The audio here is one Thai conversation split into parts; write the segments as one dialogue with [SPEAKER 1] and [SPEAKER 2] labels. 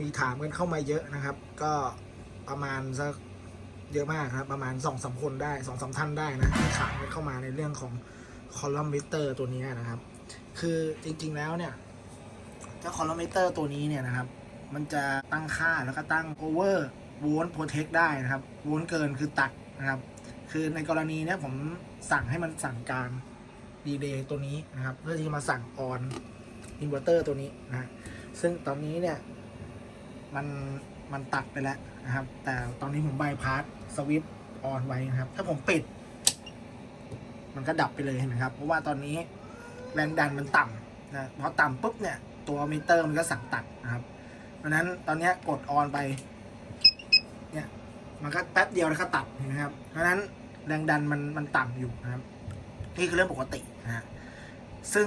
[SPEAKER 1] มีถามกันเข้ามาเยอะนะครับ ก็ประมาณสักเยอะมากครับประมาณสองสามคนได้สองสามท่านได้นะที่ถามกันเข้ามาในเรื่องของคอลัมน์มิเตอร์ตัวนี้นะครับ คือจริงๆแล้วเนี่ยเจ้าคอลัมน์มิเตอร์ตัวนี้เนี่ยนะครับมันจะตั้งค่าแล้วก็ตั้ง over volt protect ได้นะครับโวลต์เกินคือตัดนะครับ คือในกรณีเนี้ยผมสั่งให้มันสั่งการดีเลย์ตัวนี้นะครับ เพื่อที่จะมาสั่งออนอินเวอร์เตอร์ตัวนี้นะซึ่งตอนนี้เนี่ย มันมันตัดไปแล้วนะครับ แต่ตอนนี้ผมบายพาสสวิตออนไว้นะครับ ถ้าผมปิด มันก็ดับไปเลยเห็นไหมครับ เพราะว่าตอนนี้แรงดันมันต่ำนะพอต่ำปุ๊บเนี่ย ตัวมิเตอร์มันก็สั่งตัดนะครับ เพราะนั้นตอนนี้กดออนไป เนี่ย มันก็แป๊บเดียวแล้วก็ตัดเห็นไหมครับ เพราะฉะนั้นแรงดันมันมันต่ำอยู่นะครับ นี่คือเรื่องปกตินะฮะซึ่ง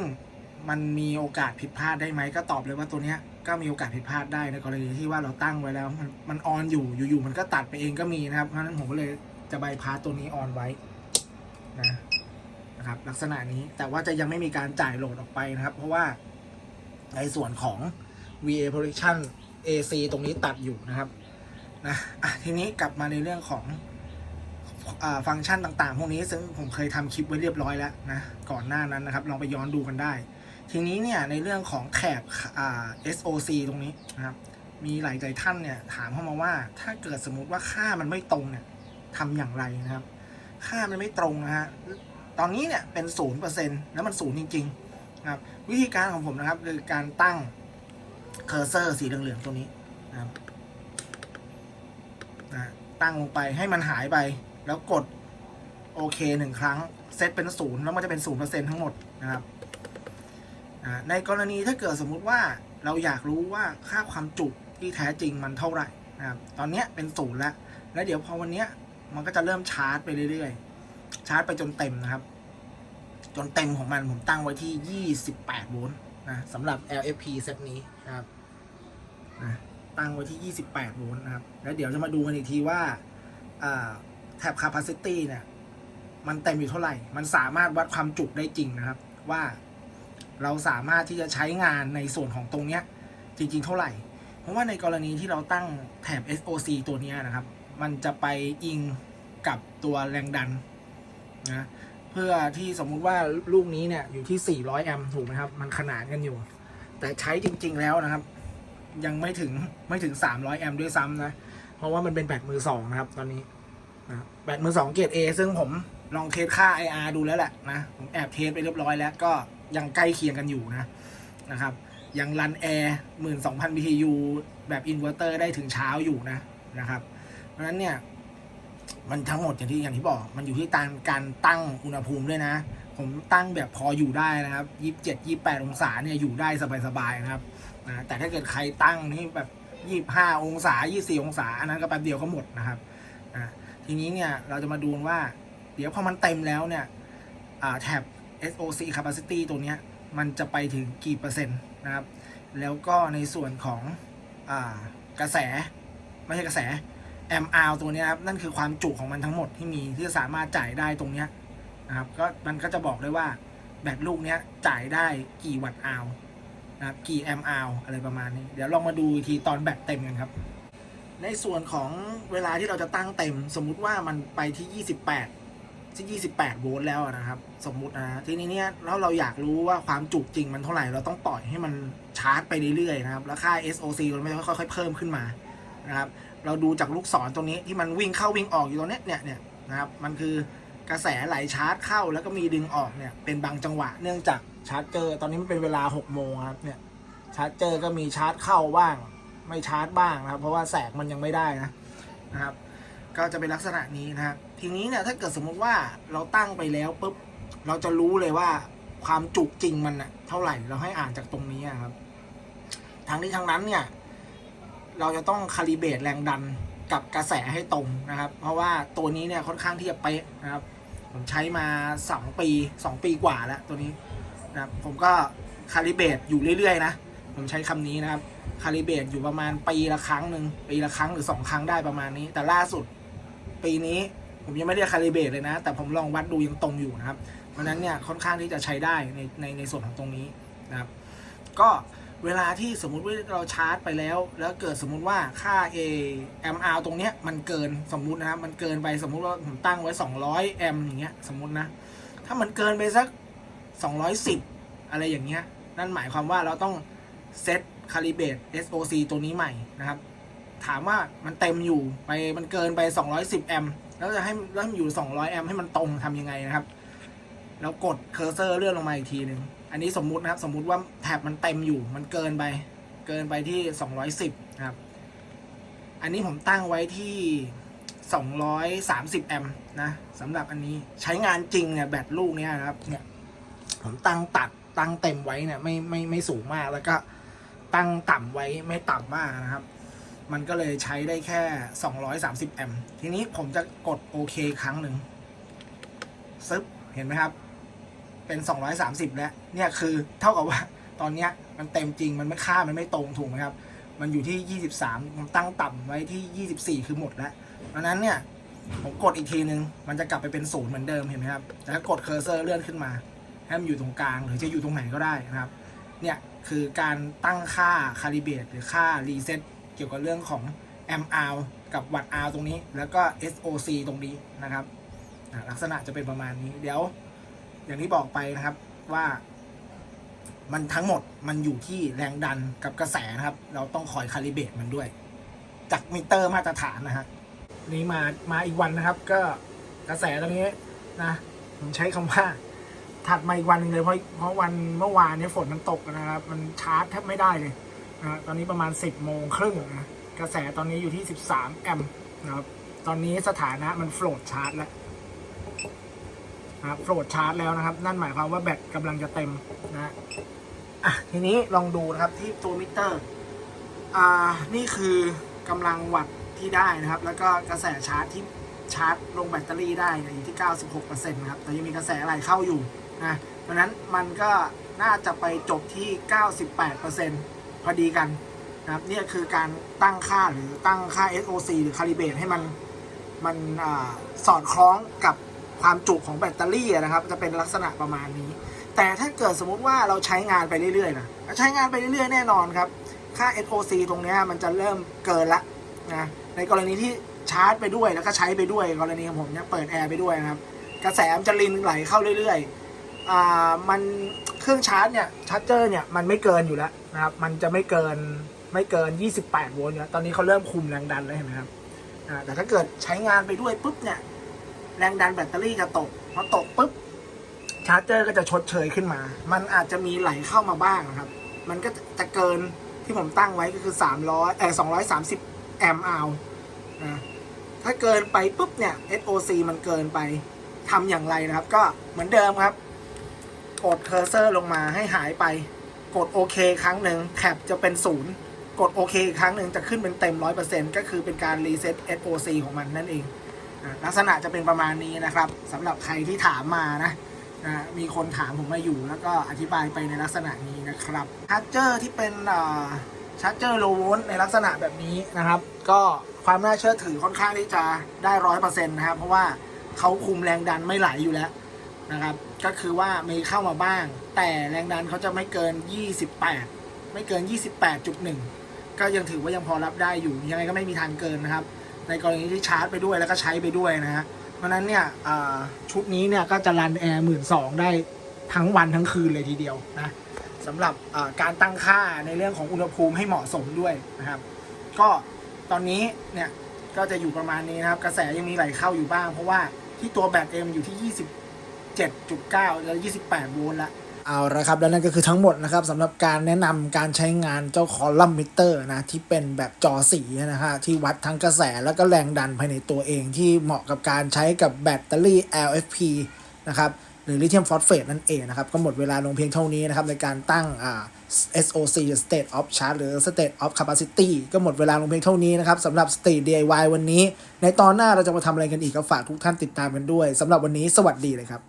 [SPEAKER 1] มันมีโอกาสผิดพลาดได้ไหมก็ตอบเลยว่าตัวเนี้ยก็มีโอกาสผิดพลาดได้ในกรณีที่ว่าเราตั้งไว้แล้ว มันมันออนอยู่อยู่ๆมันก็ตัดไปเองก็มีนะครับเพราะฉะนั้นผมก็เลยจะใบพาตัวนี้ออนไว้นะนะครับลักษณะนี้แต่ว่าจะยังไม่มีการจ่ายโหลดออกไปนะครับ เพราะว่าในส่วนของ VA protection AC ตรงนี้ตัดอยู่นะครับนะะทีนี้กลับมาในเรื่องของอฟังก์ชันต่างๆ พวกนี้ซึ่งผมเคยทำคลิปไว้เรียบร้อยแล้วนะก่อนหน้านั้นนะครับ ลองไปย้อนดูกันได้ ทีนี้เนี่ยในเรื่องของแถบอ่า SOC ตรงนี้นะครับ มีหลายใจท่านเนี่ยถามเข้ามาว่า ถ้าเกิดสมมุติว่าค่ามันไม่ตรงเนี่ยทำอย่างไรนะครับ ค่ามันไม่ตรงนะฮะตอนนี้เนี่ยเป็นศูนย์เปอร์เซ็นต์แล้วมันศูนย์จริงๆนะครับ วิธีการของผมนะครับ คือการตั้งเคอร์เซอร์สีเหลืองๆตรงนี้นะครับนะตั้งลงไปให้มันหายไป แล้วกดโอเคหนึ่งครั้งเซตเป็นศูนย์แล้วมันจะเป็นศูนย์เปอร์เซ็นต์ทั้งหมดนะครับ ในกรณีถ้าเกิดสมมุติว่าเราอยากรู้ว่าค่าความจุที่แท้จริงมันเท่าไหร่นะครับตอนนี้เป็นศูนย์แล้ว แล้วเดี๋ยวพอวันนี้มันก็จะเริ่มชาร์จไปเรื่อยๆ ชาร์จไปจนเต็มนะครับ จนเต็มของมันผมตั้งไว้ที่ 28 โวลต์นะสำหรับ LFP เซตนี้นะครับนะตั้งไว้ที่ 28 โวลต์นะครับ แล้วเดี๋ยวจะมาดูกันอีกทีว่าแท็บ capacity เนี่ย มันเต็มอยู่เท่าไหร่ มันสามารถวัดความจุได้จริงนะครับ ว่า เราสามารถที่จะใช้งานในส่วนของตรงเนี้ยจริง ๆ เท่าไหร่ เพราะว่าในกรณีที่เราตั้งแถบ SOC ตัวนี้นะครับ มันจะไปอิงกับตัวแรงดันนะเพื่อที่สมมุติว่าลูกนี้เนี่ยอยู่ที่ 400 แอมป์ถูกไหมครับ มันขนานกันอยู่ แต่ใช้จริง ๆ แล้วนะครับ ยังไม่ถึงไม่ถึง 300 แอมป์ด้วยซ้ำนะ เพราะว่ามันเป็นแบตมือสองนะครับ ตอนนี้นะแบตมือสองเกรด A ซึ่งผมลองเทสค่า IR ดูแล้วแหละนะ ผมแอบเทสไปเรียบร้อยแล้วก็ ยังใกล้เคียงกันอยู่นะนะครับยังรันแอร์12,000 BTU แบบอินเวอร์เตอร์ได้ถึงเช้าอยู่นะนะครับ เพราะฉะนั้นเนี่ย มันทั้งหมดอย่างที่อย่างที่บอก มันอยู่ที่การการตั้งอุณหภูมิด้วยนะ ผมตั้งแบบพออยู่ได้นะครับยี่สิบเจ็ดยี่แปดองศาเนี่ยอยู่ได้สบายๆนะครับนะแต่ถ้าเกิดใครตั้งนี่แบบยี่ห้าองศายี่สี่องศา อันนั้นก็แป๊บเดียวก็หมดนะครับอ่าทีนี้เนี่ยเราจะมาดูว่า เดี๋ยวพอมันเต็มแล้วเนี่ยอ่าแท็บ SOC capacity ตัวนี้มันจะไปถึงกี่เปอร์เซ็นต์นะครับ แล้วก็ในส่วนของอกระแส ไม่ใช่กระแส MR ตัวนี้ครับนั่นคือความจุของมันทั้งหมดที่มีที่สามารถจ่ายได้ตรงนี้นะครับก็มันก็จะบอกได้ว่าแบตลูกนี้จ่ายได้กี่วัตต์อาวนะครับกี่แอมป์อาวอะไรประมาณนี้ เดี๋ยวลองมาดูทีตอนแบตเต็มกันครับ ในส่วนของเวลาที่เราจะตั้งเต็ม สมมุติว่ามันไปที่ 28 ที่28 โวลต์แล้วนะครับ สมมุตินะทีนี้เนี่ยแล้วเราอยากรู้ว่าความจุจริงมันเท่าไหร่ เราต้องปล่อยให้มันชาร์จไปเรื่อยๆนะครับ แล้วค่า SOC มันไม่ค่อยๆเพิ่มขึ้นมานะครับ เราดูจากลูกศรตรงนี้ที่มันวิ่งเข้าวิ่งออกอยู่ตรงเนี้ยเนี่ยเนี่ยนะครับ มันคือกระแสไหลชาร์จเข้าแล้วก็มีดึงออกเนี่ยเป็นบางจังหวะเนื่องจากชาร์จเจอตอนนี้มันเป็นเวลา 6 โมงครับเนี่ยชาร์จเจอก็มีชาร์จเข้าบ้าง ไม่ชาร์จบ้างนะครับ เพราะว่าแสงมันยังไม่ได้นะนะครับ ก็จะเป็นลักษณะนี้นะครับ ทีนี้เนี่ยถ้าเกิดสมมติว่าเราตั้งไปแล้วปุ๊บเราจะรู้เลยว่าความจุจริงมันอะเท่าไหร่เราให้อ่านจากตรงนี้ครับทางนี้ทางนั้นเนี่ย เราจะต้องคาลิเบตแรงดันกับกระแสให้ตรงนะครับ เพราะว่าตัวนี้เนี่ยค่อนข้างที่จะเป๊ะนะครับ ผมใช้มา 2 ปี 2 ปีกว่าแล้วตัวนี้นะครับผมก็คาลิเบตอยู่เรื่อยๆนะผมใช้คำนี้นะครับคาลิเบตอยู่ประมาณปีละครั้งหนึ่งปีละครั้งหรือ 2 ครั้งได้ประมาณนี้ แต่ล่าสุดปีนี้ ผมยังไม่ได้คาลิเบตเลยนะ แต่ผมลองวัดดูยังตรงอยู่นะครับ เพราะนั้นเนี่ยค่อนข้างที่จะใช้ได้ในในในส่วนของตรงนี้นะครับ ก็เวลาที่สมมุติว่าเราชาร์จไปแล้ว แล้วเกิดสมมุติว่าค่า A MR ตรงเนี้ยมันเกินสมมุตินะครับมันเกินไปสมมุติว่าผมตั้งไว้ 200แอมป์อย่างเงี้ยสมมุตินะ ถ้ามันเกินไปสัก 210 อะไรอย่างเงี้ยนั่นหมายความว่าเราต้องเซตคาลิเบต SOC ตัวนี้ใหม่นะครับ ถามว่ามันเต็มอยู่ไปมันเกินไป 210 แอมป์ แล้วจะให้แล้วให้มันอยู่ 200 แอมป์ให้มันตรงทำยังไงนะครับ แล้วกดเคอร์เซอร์เลื่อนลงมาอีกทีหนึ่งอันนี้สมมุตินะครับ สมมุติว่าแท็บมันเต็มอยู่ มันเกินไป เกินไปที่ 210 นะครับ อันนี้ผมตั้งไว้ที่ 230 แอมป์นะสำหรับอันนี้ใช้งานจริงเนี่ยแบตลูกเนี้ยนะครับ เนี่ย ผมตั้งตัดตั้งเต็มไว้เนี่ยไม่ไม่ไม่สูงมากแล้วก็ตั้งต่ำไว้ไม่ต่ำมากนะครับ มันก็เลยใช้ได้แค่ 230 แอมป์ทีนี้ผมจะกดโอเคครั้งหนึ่งซึบเห็นไหมครับ เป็น 230 แล้ว เนี่ยคือเท่ากับว่าตอนเนี้ยมันเต็มจริงมันไม่ค่ามันไม่ตรงถูกไหมครับ มันอยู่ที่ 23ผมตั้งต่ำไว้ที่ 24 คือหมดแล้วเพราะนั้นเนี่ยผมกดอีกทีนึง มันจะกลับไปเป็นศูนย์เหมือนเดิมเห็นไหมครับ แต่ถ้ากดเคอร์เซอร์เลื่อนขึ้นมา ให้มันอยู่ตรงกลางหรือจะอยู่ตรงไหนก็ได้นะครับ เนี่ยคือการตั้งค่าคาลิเบตหรือค่ารีเซ็ต เกี่ยวกับเรื่องของ MR กับวัด R ตรงนี้ แล้วก็ SOC ตรงนี้นะครับลักษณะจะเป็นประมาณนี้ เดี๋ยว อย่างที่บอกไปนะครับว่า มันทั้งหมดมันอยู่ที่แรงดันกับกระแสนะครับ เราต้องคอยคาลิเบตมันด้วย จากมิเตอร์มาตรฐานนะฮะนี่มามาอีกวันนะครับ ก็กระแสตรงนี้นะผมใช้คำว่าถัดมาอีกวันนึงเลยเพราะเพราะวันเมื่อวานเนี้ฝนมันตกนะครับ มันชาร์จแทบไม่ได้เลย นะตอนนี้ประมาณ 10โมงครึ่งนะกระแสตอนนี้อยู่ที่ 13 แอมป์นะครับ ตอนนี้สถานะมันโฟลดชาร์จแล้วนะครับโฟลดชาร์จแล้วนะครับ นั่นหมายความว่าแบตกำลังจะเต็มนะอะทีนี้ลองดูนะครับที่ตัวมิเตอร์ อ่า นี่คือกำลังวัตต์ที่ได้นะครับ แล้วก็กระแสชาร์จที่ชาร์จลงแบตเตอรี่ได้เนี่ยอยู่ที่ 96%นะครับ แต่ยังมีกระแสไหลเข้าอยู่นะ เพราะฉะนั้นมันก็น่าจะไปจบที่ 98% พอดีกันนะครับเนี่ยคือการตั้งค่าหรือตั้งค่า SOC หรือ calibrate ให้มันมันอสอดคล้องกับความจุของแบตเตอรี่นะครับ จะเป็นลักษณะประมาณนี้ แต่ถ้าเกิดสมมุติว่าเราใช้งานไปเรื่อยๆนะใช้งานไปเรื่อยๆแน่นอนครับ ค่า SOC ตรงนี้มันจะเริ่มเกินละนะในกรณีที่ชาร์จไปด้วยแล้วก็ใช้ไปด้วยกรณีของผมเนี่ยเปิดแอร์ไปด้วยนะครับ กระแสมันจะรินไหลเข้าเรื่อยๆ อ่ามันเครื่องชาร์จเนี่ยชาร์จเจอร์เนี่ยมันไม่เกินอยู่แล้วนะครับ มันจะไม่เกินไม่เกิน 28 โวลต์อยู่แล้วตอนนี้เขาเริ่มคุมแรงดันแล้วเห็นไหมครับอ่าแต่ถ้าเกิดใช้งานไปด้วยปุ๊บเนี่ยแรงดันแบตเตอรี่จะตกพอตกปุ๊บชาร์จเจอร์ก็จะชดเชยขึ้นมา มันอาจจะมีไหลเข้ามาบ้างนะครับ มันก็จะเกินที่ผมตั้งไว้ก็คือ 300เออ230 แอมป์อาวนะถ้าเกินไปปุ๊บเนี่ย SOC มันเกินไปทำอย่างไรนะครับ ก็เหมือนเดิมครับ กดเคอร์เซอร์ลงมาให้หายไป กดโอเคครั้งหนึ่งแท็บจะเป็นศูนย์กดโอเคครั้งหนึ่งจะขึ้นเป็นเต็ม 100%ก็คือเป็นการรีเซ็ต SOC ของมันนั่นเองลักษณะจะเป็นประมาณนี้นะครับสำหรับใครที่ถามมานะนะมีคนถามผมมาอยู่แล้วก็อธิบายไปในลักษณะนี้นะครับชาร์จเจอร์ที่เป็นชาร์จเจอร์โลโวลต์ในลักษณะแบบนี้นะครับ ก็ความน่าเชื่อถือค่อนข้างที่จะได้ร้อยเปอร์เซ็นต์นะครับ เพราะว่าเขาคุมแรงดันไม่ไหลอยู่แล้วนะครับ ก็คือว่ามีเข้ามาบ้าง แต่แรงดันเขาจะไม่เกิน 28 ไม่เกิน 28.1 ก็ยังถือว่ายังพอรับได้อยู่ ยังไงก็ไม่มีทางเกินนะครับ ในกรณีที่ชาร์จไปด้วยแล้วก็ใช้ไปด้วยนะฮะเพราะนั้นเนี่ยชุดนี้เนี่ยก็จะรันแอร์หมื่นสองได้ทั้งวันทั้งคืนเลยทีเดียวนะสำหรับการตั้งค่าในเรื่องของอุณหภูมิให้เหมาะสมด้วยนะครับ ก็ตอนนี้เนี่ยก็จะอยู่ประมาณนี้นะครับ กระแสยังมีไหลเข้าอยู่บ้าง เพราะว่าที่ตัวแบตเอ็มอยู่ที่ 20 27.9 แล้ว 28 โวลต์ละเอาละครับ แล้วนั่นก็คือทั้งหมดนะครับสำหรับการแนะนำการใช้งานเจ้าคอลัมน์มิเตอร์นะที่เป็นแบบจอสีนะฮะที่วัดทั้งกระแสแล้วก็แรงดันภายในตัวเองที่เหมาะกับการใช้กับแบตเตอรี่ LFP นะครับหรือลิเธียมฟอสเฟตนั่นเองนะครับ ก็หมดเวลาลงเพียงเท่านี้นะครับ ในการตั้งอ่า SOC State of Charge หรือ State of Capacity ก็หมดเวลาลงเพียงเท่านี้นะครับสำหรับ State DIY วันนี้ ในตอนหน้าเราจะมาทำอะไรกันอีกก็ฝากทุกท่านติดตามกันด้วยสำหรับวันนี้สวัสดีเลยครับ